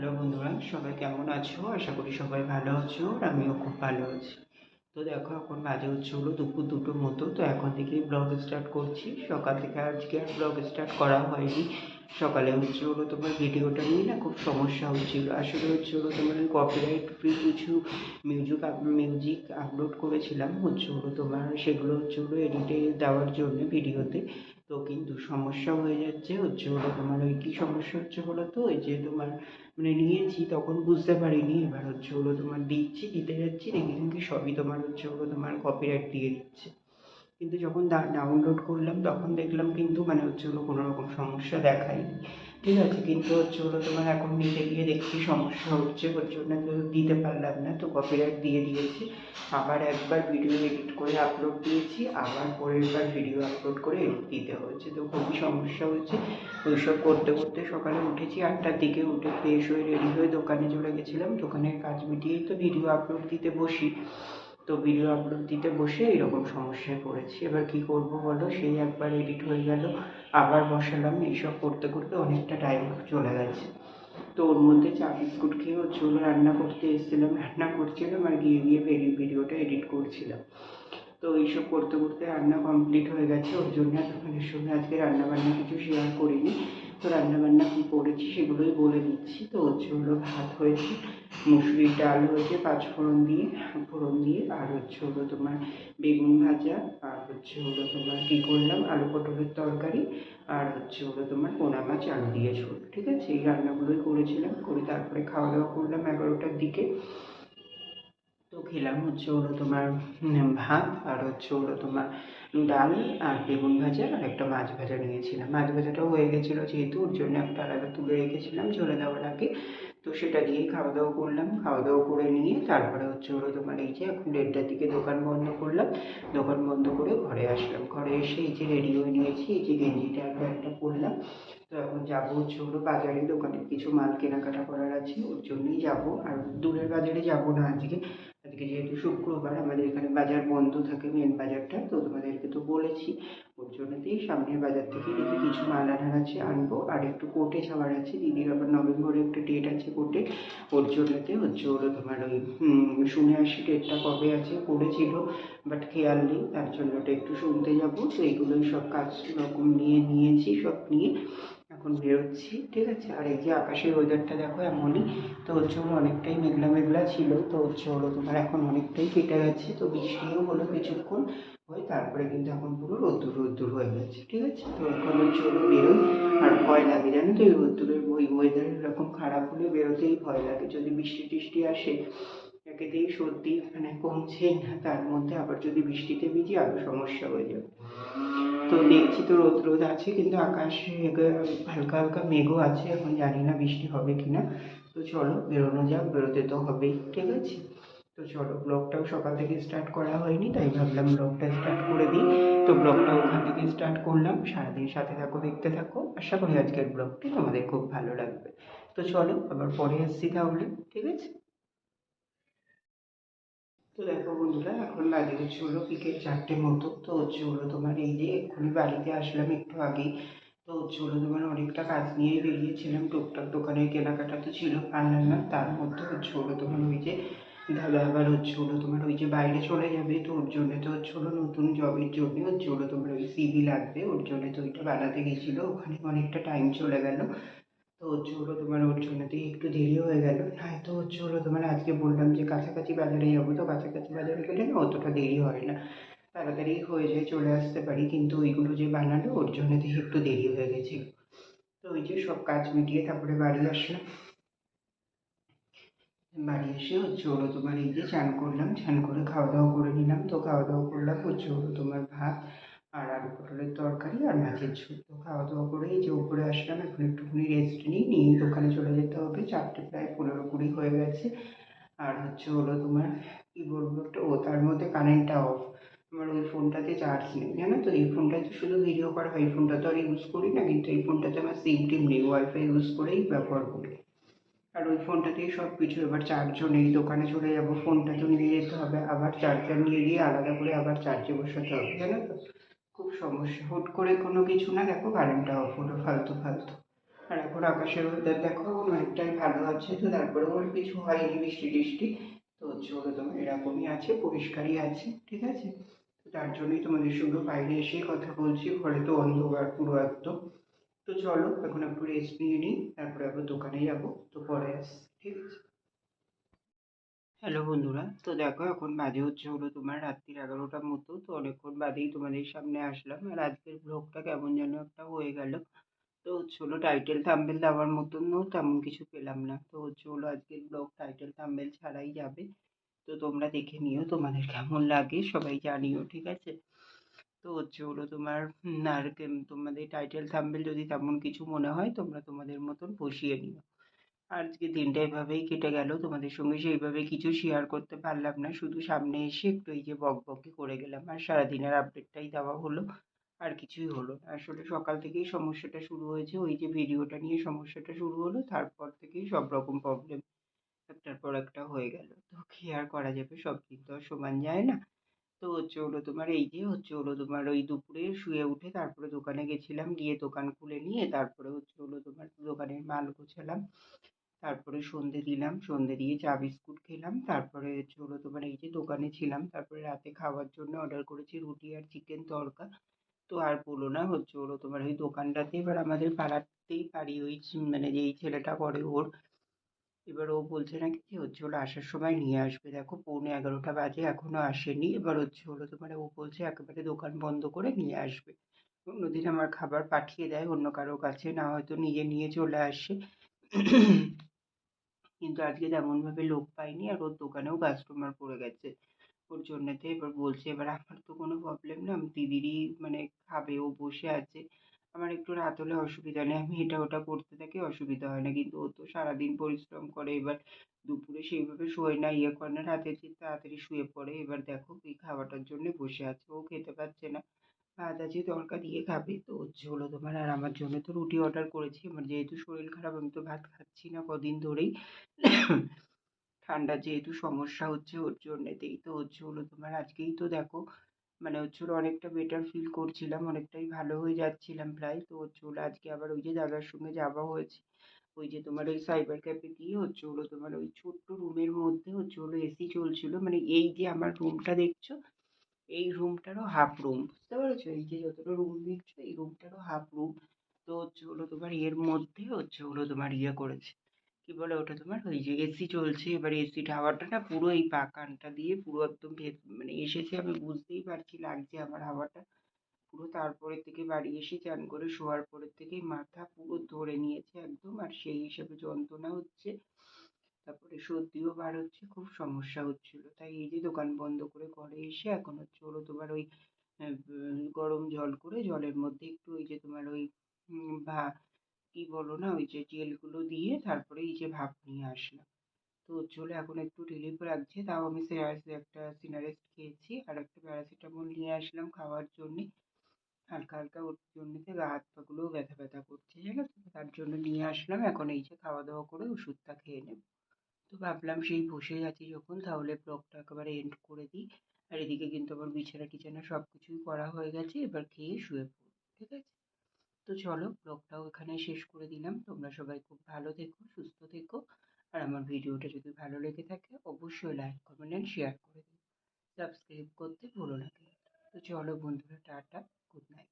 Hello বন্ধুরা, সবাই কেমন আছো? আশা করি সবাই ভালো আছো আর আমিও খুব ভালো আছি। তো দেখো, এখন বাজে হচ্ছে হলো দুপুর দুটোর মতো। তো এখন থেকেই ব্লগ স্টার্ট করছি। সকাল থেকে আজকে আর ব্লগ স্টার্ট করা হয়নি। সকালে হচ্ছে হলো তোমার ভিডিওটা নিয়ে না খুব সমস্যা হচ্ছিল। আসলে হচ্ছে হলো তোমার কপিরাইট ফ্রি কিছু মিউজিক মিউজিক আপলোড করেছিলাম। হচ্ছে হলো তোমার সেগুলো হচ্ছে হলো এডিটে দেওয়ার জন্য ভিডিওতে। তো কিন্তু সমস্যা হয়ে যাচ্ছে। হচ্ছে হলো তোমার ওই কী সমস্যা হচ্ছে বলো তো? ওই যে তোমার মানে নিয়েছি, তখন বুঝতে পারিনি। এবার হচ্ছে হলো তোমার দিচ্ছি, দিতে যাচ্ছি, দেখি দেখি সবই তোমার হচ্ছে হলো তোমার কপিরাইট দিয়ে দিচ্ছে। কিন্তু যখন ডাউনলোড করলাম, তখন দেখলাম কিন্তু মানে হচ্ছে হলো কোনো রকম সমস্যা দেখায়নি। ঠিক আছে, কিন্তু হচ্ছে হলো তোমার এখন নিতে গিয়ে দেখছি সমস্যা হচ্ছে, ওর জন্য তো দিতে পারলাম না, তো কপিরাইট দিয়ে দিয়েছি। আবার একবার ভিডিও এডিট করে আপলোড দিয়েছি, আবার পরের বার ভিডিও আপলোড করে দিতে হয়েছে। তো খুবই সমস্যা হয়েছে। ওইসব করতে করতে সকালে উঠেছি, আটটার দিকে উঠে ফ্রেশ হয়ে রেডি হয়ে দোকানে চলে গেছিলাম। দোকানের কাজ মিটিয়েই তো ভিডিও আপলোড দিতে বসি। তো ভিডিও আপলোড দিতে বসে এরকম সমস্যায় পড়েছি। এবার কি করব বলো? সেই একবার এডিট হয়ে গেল। আবার বসালাম। এইসব করতে করতে অনেকটা টাইম চলে গেছে। তো ওর মধ্যে চা বিস্কুট খেয়ে হচ্ছে হলো রান্না করতে এসেছিলাম। রান্না করছিলাম আর গিয়ে গিয়ে ভিডিওটা এডিট করছিলাম। তো এইসব করতে করতে রান্না কমপ্লিট হয়ে গেছে। ওর জন্য তোমাদের সঙ্গে আজকে রান্না বান্না কিছু শেয়ার করিনি। তো রান্না বান্না কী করেছি সেগুলোই বলে দিচ্ছি। তো হচ্ছে হলো ভাত হয়েছে, মুসুরির ডাল হয়েছে, পাঁচ ফোড়ন দিয়ে ফোড়ন দিয়ে, আর হচ্ছে হলো তোমার বেগুন ভাজা, আর হচ্ছে হলো তোমার কী করলাম, আলু পটলের তরকারি, আর হচ্ছে হলো তোমার পোনা মাছ, আলু দিয়ে ঝোল, ঠিক আছে? এই রান্নাগুলোই করেছিলাম, করে তারপরে খাওয়া দাওয়া করলাম এগারোটার দিকে। তো খেলাম হচ্ছে হলো তোমার ভাত, আর হচ্ছে হলো তোমার ডাল আর বেগুন ভাজা আর একটা মাছ ভাজা নিয়েছিলাম। মাছ ভাজাটাও হয়ে গেছিল যেহেতু, ওর জন্য একটা আলাদা তুলে রেখেছিলাম চলে দেওয়ার আগে তো সেটা দিয়েই খাওয়া দাওয়া করলাম। খাওয়া দাওয়া করে নিয়ে তারপরে হচ্ছে হলো তোমার এই যে এখন দেড়টার দিকে দোকান বন্ধ করলাম। দোকান বন্ধ করে ঘরে আসলাম। ঘরে এসে এই যে রেডি হয়ে নিয়েছি, এই যে গেঞ্জিটা একটা একটা পরলাম। তো এখন যাব হচ্ছে হলো বাজারে, দোকানে। কিছু মাল কেনাকাটা করার আছে, ওর জন্যই যাব। আর দূরের বাজারে যাব না আজকে। আজকে যেহেতু শুক্রবার আমাদের এখানে বাজার বন্ধ থাকে মেন বাজারটা, তো তোমাদেরকে তো বলেছি। ওর জন্যতেই সামনের বাজার থেকে দেখি কিছু মাল আনার আছে, আনব। আর একটু কোর্টে যাওয়ার আছে। দিদির আবার নভেম্বরে একটা ডেট আছে কোর্টে। ওর জন্যতে হচ্ছে ওর তোমার ওই শুনে আসি ডেটটা কবে আছে, পড়েছিল বাট খেয়াল নেই। তার জন্য ওটা একটু শুনতে যাব। তো এইগুলোই সব কাজ রকম নিয়ে, নিয়েছি, সব নিয়ে। এখন বেরোচ্ছি, ঠিক আছে? আর এই যে আকাশের ওয়েদারটা দেখো এমনই, তো হচ্ছে হলো অনেকটাই মেঘলা মেঘলা ছিল, তো হচ্ছে হলো তোমার এখন অনেকটাই কেটে গেছে, তো বৃষ্টিও হলো কিছুক্ষণ, হয়ে তারপরে কিন্তু এখন পুরো রোদ্দুর রোদ্দুর হয়ে গেছে, ঠিক আছে? তো এখন হচ্ছে হলো বেরোই, আর ভয় লাগে, জানো তো এই রোদ্দুরের ওই ওয়েদার এরকম খারাপ হলে বেরোতেই ভয় লাগে, যদি বৃষ্টি টিষ্টি আসে, একেতেই সর্দি মানে কমছেই না, তার মধ্যে আবার যদি বৃষ্টিতে ভিজি আরও সমস্যা হয়ে যাবে। তো দেখছি তো রোদ রোদ আছে কিন্তু আকাশে হালকা হালকা মেঘও আছে, এখন জানি না বৃষ্টি হবে কি না। তো চলো বেরোনো যাক, বেরোতে তো হবেই, ঠিক আছে? তো চলো, ব্লগটাও সকাল থেকে স্টার্ট করা হয়নি, তাই ভাবলাম ব্লগটা স্টার্ট করে দিই। তো ব্লগটা ওখান থেকে স্টার্ট করলাম, সারাদিন সাথে থাকো, দেখতে থাকো। আশা করি আজকের ব্লগটি তোমাদের খুব ভালো লাগবে। তো চলো, আবার পরে আসছি তাহলে, ঠিক আছে? তো দেখো বন্ধুরা, এখন বাজে হচ্ছে হলো বিকেল চারটে মতো। তো হচ্ছে হলো তোমার এই যে এক্ষুনি বাড়িতে আসলাম একটু আগেই। তো হচ্ছে হলো তোমার অনেকটা কাজ নিয়েই বেরিয়েছিলাম। টুকটাক দোকানের কেনাকাটা তো ছিল, পারলাম না। তার মধ্যে হচ্ছে হলো তোমার ওই যে দাদা আবার হচ্ছে হলো তোমার ওই যে বাইরে চলে যাবে। তো ওর জন্য তো হচ্ছে হলো নতুন জবের জন্য হচ্ছে হলো তোমার ওই সিভি লাগবে। ওর জন্য তো ওইটা বানাতে গেছিল। ওখানে অনেকটা টাইম চলে গেল। তো হচ্ছে হলো তোমার ওর জন্যতেই একটু দেরি হয়ে গেল। তো হচ্ছে হলো তোমার আজকে বললাম যে কাছাকাছি বাজারে যাব। তো কাছাকাছি বাজারে গেলে না অতটা দেরি হয় না। তাড়াতাড়ি হয়ে যায় চলে আসতে পারি। কিন্তু ওইগুলো যে বানালো, ওর জন্যতেই একটু দেরি হয়ে গেছিল। তো ওই যে সব কাজ মিটিয়ে তারপরে বাড়ি আসলাম। বাড়ি এসে হচ্ছে হলো তোমার এই যে চান করলাম, চান করে খাওয়া দাওয়া করে নিলাম। তো খাওয়া দাওয়া করলাম হচ্ছে হলো তোমার ভাত। আর আলু পটলের তরকারি আর মাছের ঝোল। তো খাওয়া দাওয়া করে এই যে উপরে আসলাম এখন একটুখানি রেস্ট নিই নিয়ে দোকানে চলে যেতে হবে। চারটে প্রায় পনেরো কুড়ি হয়ে গেছে। আর হচ্ছে হলো তোমার কী বলব একটা ও তার মধ্যে কারেন্টটা অফ আমার ওই ফোনটাতে চার্জ নেই জানো তো? এই ফোনটাতে শুধু ভিডিও করা হয় এই ফোনটা তো আর ইউজ করি না কিন্তু এই ফোনটাতে আমার সিম টিম নেই ওয়াইফাই ইউজ করেই ব্যবহার করি। আর ওই ফোনটাতেই সব কিছু এবার চার্জও নেই দোকানে চলে যাব ফোনটা তো নিয়ে যেতে হবে আবার চার্জার নিয়ে গিয়ে আলাদা করে আবার চার্জে বসাতে হবে জানো তো? খুব সমস্যা। হুট করে কোনো কিছু না, দেখো কারেন্টটা অফ হলো ফালতু ফালতু। আর এখন আকাশের ওয়েদার দেখো, অনেকটাই ভালো আছে তো, তারপরে ওর কিছু হয়নি বৃষ্টি টিষ্টি। তো হচ্ছে হলো তোমার এরকমই আছে, পরিষ্কারই আছে, ঠিক আছে? তার জন্যই তোমাদের সঙ্গে বাইরে এসেই কথা বলছি, ঘরে তো অন্ধকার পুরো একদম। তো চলো, এখন একটু রেস্ট নিয়ে নিই, তারপরে আবার দোকানে যাব, তো পরে আসছি, ঠিক আছে? হ্যালো বন্ধুরা, তো দেখো এখন বাজে হচ্ছে হলো তোমার রাত্রির এগারোটার মতো, তো অনেকক্ষণ বাদেই তোমাদের সামনে আসলাম। আর আজকের ব্লগটা কেমন যেন একটা হয়ে গেল। তো হচ্ছে হলো টাইটেল থাম্বেল দেওয়ার মতনও তেমন কিছু পেলাম না। তো হচ্ছে হলো আজকের ব্লগ টাইটেল থাম্বেল ছাড়াই যাবে। তো তোমরা দেখে নিও তোমাদের কেমন লাগে, সবাই জানিও, ঠিক আছে? তো হচ্ছে হলো তোমার আর তোমাদের টাইটেল থাম্বেল যদি তেমন কিছু মনে হয়, তোমরা তোমাদের মতন বসিয়ে নিও। আজকে দিনটা এভাবেই কেটে গেল, তোমাদের সঙ্গে সেইভাবে কিছু শেয়ার করতে পারলাম না। শুধু সামনে এসে একটু এই যে বক বকি করে গেলাম আর সারাদিনের আপডেটটাই দেওয়া হলো, আর কিছুই হলো না। আসলে সকাল থেকেই সমস্যাটা শুরু হয়েছে, ওই যে ভিডিওটা নিয়ে সমস্যাটা শুরু হলো, তারপর থেকেই সব রকম প্রবলেম একটার পর একটা হয়ে গেল। তো কি আর করা যাবে? সব দিন তো সমান যায় না। তো হচ্ছে হলো তোমার এই যে, হচ্ছে হলো তোমার ওই দুপুরে শুয়ে উঠে তারপরে দোকানে গেছিলাম, গিয়ে দোকান খুলে নিয়ে তারপরে হচ্ছে হলো তোমার দোকানের মাল গোছালাম। তারপরে সন্ধে দিলাম, সন্ধে দিয়ে চা বিস্কুট খেলাম, তারপরে হলো তোমার এই যে দোকানে ছিলাম, তারপরে রাতে খাওয়ার জন্য অর্ডার করেছি রুটি আর চিকেন তড়কা তো আর বলো না, হচ্ছে হলো তোমার ওই দোকানটাতে এবার আমাদের পাড়াতেই পারি ওই মানে যেই ছেলেটা করে ওর। এবার ও বলছে নাকি যে হচ্ছে হলো আসার সময় নিয়ে আসবে। দেখো পৌনে এগারোটা বাজে, এখনও আসেনি। এবার হচ্ছে হলো তোমার ও বলছে একেবারে দোকান বন্ধ করে নিয়ে আসবে। অন্যদিন আমার খাবার পাঠিয়ে দেয়, অন্য কারও কাছে, না হয়তো নিজে নিয়ে চলে আসে। কিন্তু আজকে তেমনভাবে লোক পাইনি আর ওর দোকানেও কাস্টমার পড়ে গেছে। ওর জন্যেতে এবার বলছে, এবার আমার তো কোনো প্রবলেম না, আমি দিদিরই মানে খাবে, ও বসে আছে। আমার একটু রাত হলে অসুবিধা নেই, আমি এটা ওটা করতে থাকি, অসুবিধা হয় না। কিন্তু ও তো সারাদিন পরিশ্রম করে, এবার দুপুরে সেইভাবে শোয় না ইয়ে করে না, রাতে ঠিক তাড়াতাড়ি শুয়ে পড়ে, এবার দেখো এই খাওয়াটার জন্য বসে আছে, ও খেতে পারছে না। ভাত আছে তড়কা দিয়ে খাবে তো হচ্ছে হলো তোমার, আর আমার জন্য তো রুটি অর্ডার করেছি। আমার যেহেতু শরীর খারাপ, আমি তো ভাত খাচ্ছি না কদিন ধরেই। ঠান্ডার যেহেতু সমস্যা হচ্ছে, ওর জন্যেতেই তো হচ্ছে হলো তোমার, আজকেই তো দেখো মানে হচ্ছে অনেকটা বেটার ফিল করছিলাম, অনেকটাই ভালো হয়ে যাচ্ছিলাম প্রায়। তো হচ্ছে হলো আজকে আবার ওই যে দাদার সঙ্গে যাওয়া হয়েছে, ওই যে তোমার ওই সাইবার ক্যাফে গিয়ে হচ্ছে হলো তোমার ওই ছোট্ট রুমের মধ্যে হচ্ছে হলো এসি চলছিল। মানে এই যে আমার রুমটা দেখছ এই রুমটারও হাফ রুম বুঝতে পেরেছ? এই যে যতটা রুম দেখছ, এই রুমটারও হাফ রুম তো হচ্ছে হলো তোমার এর মধ্যে হচ্ছে হলো তোমার ইয়ে করেছে। কি বলে ওটা তোমার? ওই যে এসি চলছে, এবার এসির হাওয়াটা না পুরো এই পাকানটা দিয়ে পুরো একদম মানে এসেছে আমি বুঝতেই পারছি, লাগছে আমার হাওয়াটা। পুরো তারপরে থেকে বাড়ি এসে চান করে শোয়ার পরের থেকেই মাথা পুরো ধরে নিয়েছে একদম, আর সেই হিসেবে যন্ত্রণা হচ্ছে। তারপরে সর্দিও বার হচ্ছে, খুব সমস্যা হচ্ছিল। তাই এই যে দোকান বন্ধ করে ঘরে এসে এখন হচ্ছে হলো তোমার ওই গরম জল করে জলের মধ্যে একটু ওই যে তোমার ওই ভা, কি বলো না ওই যে জেলগুলো দিয়ে তারপরে এই যে ভাপ নিয়ে আসলাম। তো হলো এখন একটু রিলিফ লাগছে তাও আমি সিরাজ একটা সিনারেস্ট খেয়েছি আর একটা প্যারাসিটামল নিয়ে আসলাম খাওয়ার জন্যে। হালকা হালকা ওর জন্যতে গা, হাত পাগুলোও ব্যথা ব্যথা করছে, জানো তো? তার জন্য নিয়ে আসলাম, এখন এই যে খাওয়া দাওয়া করে ওষুধটা খেয়ে নেব। তো ভাবলাম সেই বসে আছি যখন, তাহলে ব্লগটা একেবারে এন্ড করে দিই। আর এদিকে কিন্তু আমার বিছানা টিছানা সব কিছুই করা হয়ে গেছে, এবার খেয়ে শুয়ে পড়ব, ঠিক আছে? তো চলো ব্লগটাও এখানে শেষ করে দিলাম। তোমরা সবাই খুব ভালো থেকো, সুস্থ থেকো। আর আমার ভিডিওটা যদি ভালো লেগে থাকে, অবশ্যই লাইক কমেন্ট অ্যান্ড শেয়ার করে দিও। সাবস্ক্রাইব করতে ভুলো না তো চলো বন্ধুরা, টাটা গুড নাইট